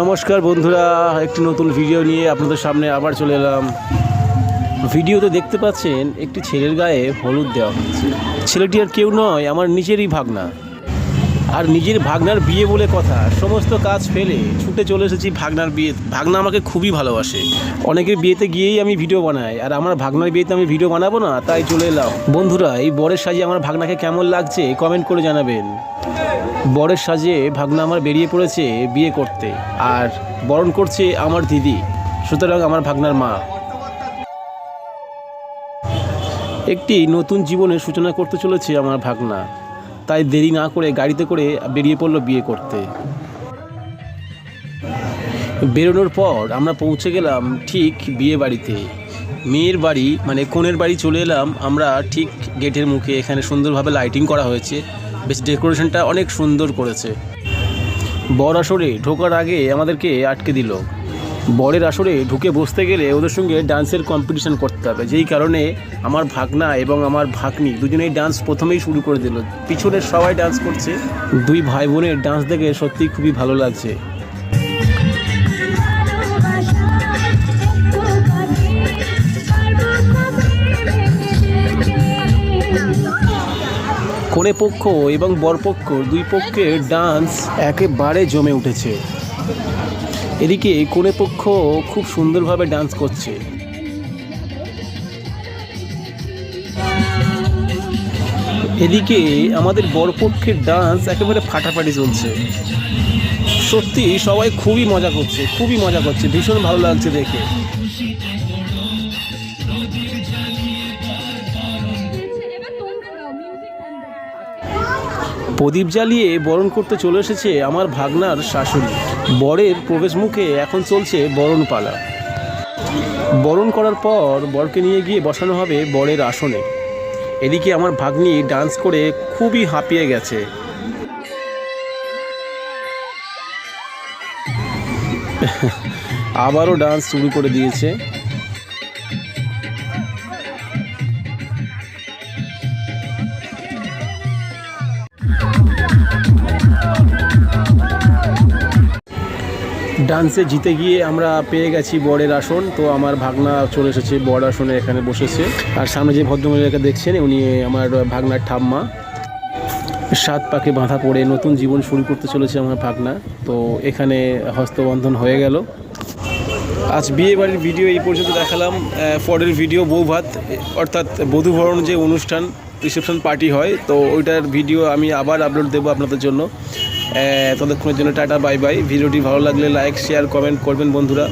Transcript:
নমস্কার বন্ধুরা, একটি নতুন ভিডিও নিয়ে আপনাদের সামনে আবার চলে এলাম। ভিডিওতে দেখতে পাচ্ছেন, একটি ছেলের গায়ে হলুদ দেওয়া হচ্ছে ছেলেটি আর কেউ নয়, আমার নিজেরই ভাগনা। আর নিজের ভাগনার বিয়ে বলে কথা, সমস্ত কাজ ফেলে ছুটে চলে এসেছি ভাগনার বিয়ে ভাগনা আমাকে খুবই ভালোবাসে। অনেকের বিয়েতে গিয়েই আমি ভিডিও বানাই, আর আমার ভাগনার বিয়েতে আমি ভিডিও বানাবো না, তাই চলে এলাম। বন্ধুরা, এই বরের সাজে আমার ভাগনাকে কেমন লাগছে কমেন্ট করে জানাবেন। বরের সাজে ভাগনা আমার বেরিয়ে পড়েছে বিয়ে করতে। আর বরণ করছে আমার দিদি, সুতরাং আমার ভাগনার মা। একটি নতুন জীবনের সূচনা করতে চলেছে আমার ভাগনা। তাই দেরি না করে গাড়িতে করে বেরিয়ে পড়ল বিয়ে করতে। বেরোনোর পর আমরা পৌঁছে গেলাম ঠিক বিয়ে বাড়িতে। মেয়ের বাড়ি মানে কনের বাড়ি চলে এলাম আমরা ঠিক গেটের মুখে। এখানে সুন্দরভাবে লাইটিং করা হয়েছে। বেশ ডেকোরেশনটা অনেক সুন্দর করেছে। বর আসরে ঢোকার আগে আমাদেরকে আটকে দিল। বরের আসরে ঢুকে বসতে গেলে ওদের সঙ্গে ডান্সের কম্পিটিশান করতে হবে। যেই কারণে আমার ভাগনা এবং আমার ভাগ্নি দুজনেই ডান্স প্রথমেই শুরু করে দিল। পিছনের সবাই ডান্স করছে। দুই ভাই বোনের ডান্স দেখে সত্যিই খুবই ভালো লাগছে। কনে পক্ষ এবং বরপক্ষ দুই পক্ষের ডান্স একেবারে জমে উঠেছে। এদিকে কনে পক্ষ খুব সুন্দরভাবে ডান্স করছে। এদিকে আমাদের বরপক্ষের ডান্স একেবারে ফাটাফাটি চলছে। সত্যি সবাই খুবই মজা করছে, খুবই মজা করছে, ভীষণ ভালো লাগছে দেখে। প্রদীপ জ্বালিয়ে বরণ করতে চলে এসেছে আমার ভাগনার শাশুড়ি। বরের প্রবেশ মুখে এখন চলছে বরণ পালা বরণ করার পর বরকে নিয়ে গিয়ে বসানো হবে বরের আসনে। এদিকে আমার ভাগ্নি ডান্স করে খুবই হাঁপিয়ে গেছে। আবারও ডান্স শুরু করে দিয়েছে। ডান্সে জিতে গিয়ে আমরা পেয়ে গেছি বরের আসন। তো আমার ভাগনা চলে এসেছে, বর আসনে এখানে বসেছে। আর সামনে যে ভদ্রমহিলাকে দেখছেন, উনি আমার ভাগনার ঠাম্মা। সাত পাকে বাঁধা পড়ে, নতুন জীবন শুরু করতে চলেছে আমার ভাগনা। তো এখানে হস্তবন্ধন হয়ে গেল। আজ বিয়ে বাড়ির ভিডিও এই পর্যন্ত দেখালাম। পরের ভিডিও বউ ভাত অর্থাৎ বধূবরণ যে অনুষ্ঠান, রিসেপশন পার্টি হয়, তো ওইটার ভিডিও আমি আবার আপলোড দেবো আপনাদের জন্য। ততক্ষণের জন্য টাটা বাই বাই। ভিডিওটি ভালো লাগলে লাইক শেয়ার কমেন্ট করবেন বন্ধুরা।